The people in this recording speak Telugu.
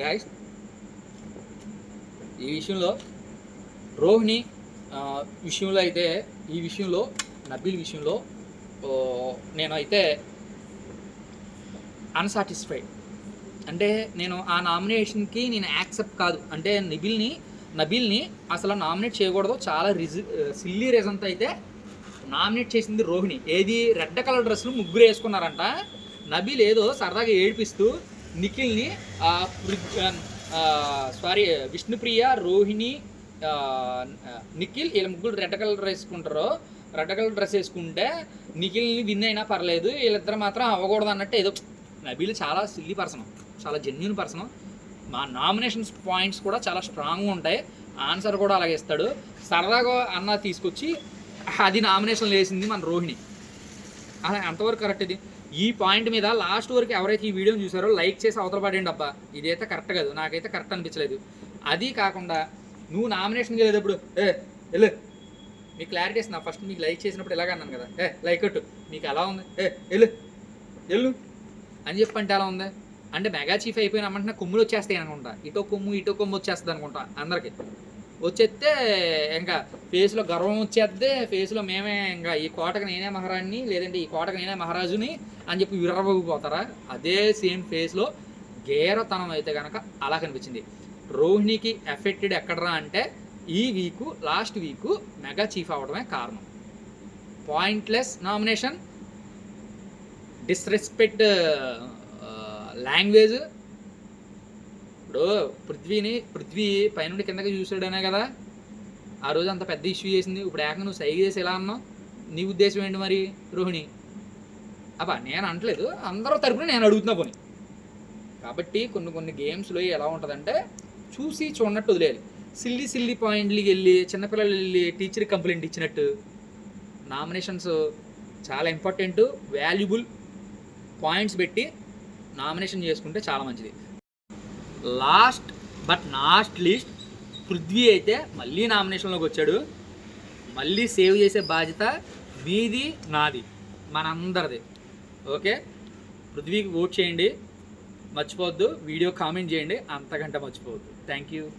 గాయస్ ఈ విషయంలో రోహిణి విషయంలో అయితే ఈ విషయంలో నబీల్ విషయంలో నేను నేనైతే అన్సాటిస్ఫైడ్ అంటే నేను ఆ నామినేషన్కి నేను యాక్సెప్ట్ కాదు. అంటే నిబిల్ని నబీల్ని అసలు నామినేట్ చేయకూడదు. చాలా రిజి సిల్లీ రీజన్తో అయితే నామినేట్ చేసింది రోహిణి. ఏది రెడ్ కలర్ డ్రెస్సులు ముగ్గురు వేసుకున్నారంట. నబీల్ ఏదో సరదాగా ఏడిపిస్తూ నిఖిల్ని సారీ విష్ణుప్రియ రోహిణి నిఖిల్ వీళ్ళ ముగ్గురు రెడ్ కలర్ వేసుకుంటారు. రెడ్ కలర్ డ్రెస్ వేసుకుంటే నిఖిల్ని విన్ అయినా పర్లేదు వీళ్ళిద్దరు మాత్రం అవ్వకూడదు అన్నట్టు ఏదో నబీలు చాలా సిల్లీ పర్సన్ చాలా జెన్యున్ పర్సన్ మా నామినేషన్స్ పాయింట్స్ కూడా చాలా స్ట్రాంగ్గా ఉంటాయి. ఆన్సర్ కూడా అలాగే ఇస్తాడు. సరదాగా అన్న తీసుకొచ్చి అది నామినేషన్ వేసింది మన రోహిణి. అలా ఎంతవరకు కరెక్ట్ ఇది? ఈ పాయింట్ మీద లాస్ట్ వరకు ఎవరైతే ఈ వీడియోని చూసారో లైక్ చేసి అవతల పడండి అబ్బా. ఇదైతే కరెక్ట్ కాదు. నాకైతే కరెక్ట్ అనిపించలేదు. అది కాకుండా నువ్వు నామినేషన్కి వెళ్ళేటప్పుడు ఏ వెళ్ళు. మీకు క్లారిటీ ఇస్తున్నా. ఫస్ట్ మీకు లైక్ చేసినప్పుడు ఇలాగ అన్నాను కదా. ఏ లైక్ అట్టు మీకు ఎలా ఉంది. ఏ వెళ్ళు. వెళ్ళు. అని చెప్పంటే ఎలా ఉంది. అంటే మెగా చీఫ్ అయిపోయిన వెంటనే కొమ్ములు వచ్చేస్తాయి అనుకుంటా. ఇటో కొమ్ము ఇటో కొమ్ము వచ్చేస్తుంది అనుకుంటా అందరికి. వచ్చేస్తే ఇంకా ఫేస్లో గర్వం వచ్చేస్తే ఫేస్లో మేమే ఇంకా ఈ కోటకు నేనే మహారాణిని లేదంటే ఈ కోటకు నేనే మహారాజుని అని చెప్పి విర్రబోగిపోతారా అదే సేమ్ ఫేస్లో గేరతనం అయితే కనుక అలా కనిపించింది. రోహిణికి ఎఫెక్టెడ్ ఎక్కడరా అంటే ఈ week last week mega chief అవడమే కారణం. పాయింట్లెస్ నామినేషన్ డిస్రెస్పెక్ట్ లాంగ్వేజ్ ఇప్పుడు పృథ్వీని పృథ్వీ పైనుండి కిందకి చూసాడనే కదా? ఆ రోజు అంత పెద్ద ఇష్యూ చేసింది. ఇప్పుడు ఏకంగా నువ్వు సైగ చేసి ఎలా అన్నావు? నీ ఉద్దేశం ఏంటి మరి రోహిణి? అబ్బా నేను అనట్లేదు. అందరూ తరపున నేను అడుగుతున్నా పోనీ. కాబట్టి కొన్ని కొన్ని గేమ్స్లో ఎలా ఉంటుందంటే చూసి చూడనట్టు వదిలేయాలి. సిల్లి సిల్లి పాయింట్లకి వెళ్ళి చిన్నపిల్లలు వెళ్ళి టీచర్ కంప్లైంట్ ఇచ్చినట్టు. నామినేషన్స్ చాలా ఇంపార్టెంట్ వాల్యుబుల్ పాయింట్స్ పెట్టి నామినేషన్ చేసుకుంటే చాలా మంచిది. Last but last least Prithvi అయితే మళ్ళీ నామినేషన్లోకి వచ్చాడు. మళ్ళీ సేవ్ చేసే బాధ్యత మీది నాది మనందరిది. ఓకే? పృథ్వీకి ఓట్ చేయండి. మర్చిపోవద్దు. వీడియో కామెంట్ చేయండి. అంతకంటే మర్చిపోవద్దు. Thank you.